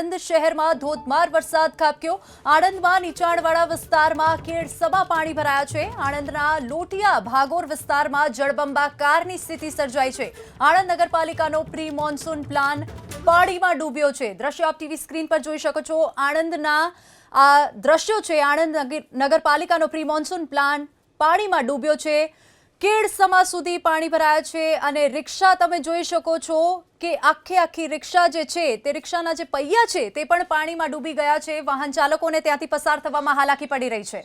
આણંદ શહેરમાં ધોધમાર વરસાદ ખાબક્યો. આણંદમાં નીચાણવાળા વિસ્તારમાં કેડસમાં પાણી ભરાયા છે. આણંદના લોટિયા ભાગોર વિસ્તારમાં જળબંબાકારની સ્થિતિ સર્જાઈ છે. આણંદ નગરપાલિકાનો પ્રી મોન્સૂન પ્લાન પાણીમાં ડૂબ્યો છે. દ્રશ્ય આપ ટીવી સ્ક્રીન પર જોઈ શકો છો. આણંદના આ દ્રશ્યો છે. આણંદ નગર- નગરપાલિકાનો પ્રી મોન્સૂન પ્લાન પાણીમાં ડૂબ્યો છે. કેડ સમા સુધી પાણી ભરાયા છે અને રિક્ષા તમે જોઈ શકો છો કે આખી આખી રિક્ષા જે છે, તે રિક્ષાના જે પૈયા છે, તે પણ પાણીમાં ડૂબી ગયા છે. વાહન ચાલકોને ત્યાંથી પસાર થવામાં હાલાકી પડી રહી છે.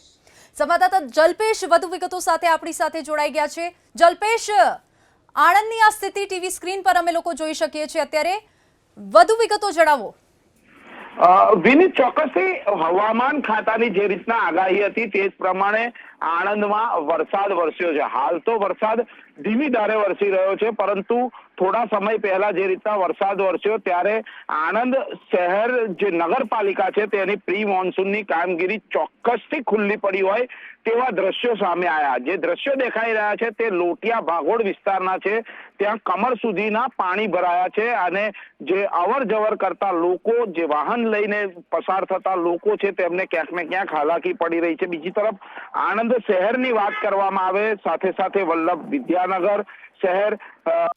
સંવાદદાતા જલ્પેશ વધુ વિગતો સાથે આપણી સાથે જોડાઈ ગયા છે. જલ્પેશ, આણંદની આ સ્થિતિ ટીવી સ્ક્રીન પર અમે લોકો જોઈ શકીએ છીએ અત્યારે. વધુ વિગતો જણાવો. વિનીત ચોક્કસથી હવામાન ખાતાની જે રીતના આગાહી હતી તે જ પ્રમાણે આણંદમાં વરસાદ વરસ્યો છે. હાલ તો વરસાદ ધીમી ધારે વરસી રહ્યો છે, પરંતુ થોડા સમય પહેલા જે રીતના વરસાદ વરસ્યો ત્યારે આણંદ શહેર જે નગરપાલિકા છે તેની પ્રી મોન્સૂનની કામગીરી ચોક્કસથી ખુલ્લી પડી હોય તેવા દ્રશ્યો સામે આવ્યા જે દ્રશ્યો દેખાઈ રહ્યા છે તે લોટિયા ભાગોળ વિસ્તારના છે. ત્યાં કમર સુધીના પાણી ભરાયા છે અને જે અવર જવર કરતા લોકો, જે વાહન લઈને પસાર થતા લોકો છે તેમને ક્યાંક ને ક્યાંક હાલાકી પડી રહી છે. બીજી તરફ આણંદ શહેરની વાત કરવામાં આવે સાથે સાથે વલ્લભ વિદ્યાનગર શહેર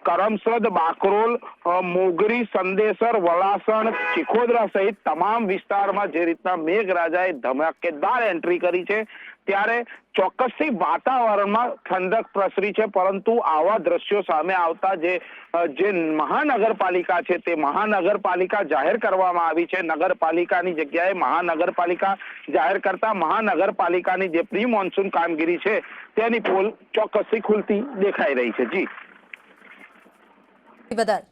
કરમસદ, બાકરોલ મોગરી, સંદેસર, વલાસણ, ચિખોદરા સહિત તમામ વિસ્તારમાં જે રીતના મેઘરાજાએ ધમાકેદાર એન્ટ્રી કરી છે, ત્યારે ચોક્કસથી વાતાવરણમાં ઠંડક પ્રસરી છે, પરંતુ આવા દ્રશ્યો સામે આવતા જે જે મહાનગરપાલિકા છે, તે મહાનગરપાલિકા જાહેર કરવામાં આવી છે. નગરપાલિકાની જગ્યાએ મહાનગરપાલિકા જાહેર કરતા મહાનગરપાલિકાની જે પ્રી મોન્સૂન કામગીરી છે, તેની પોલ ચોક્કસથી ખુલતી દેખાઈ રહી છે. જી. બદલ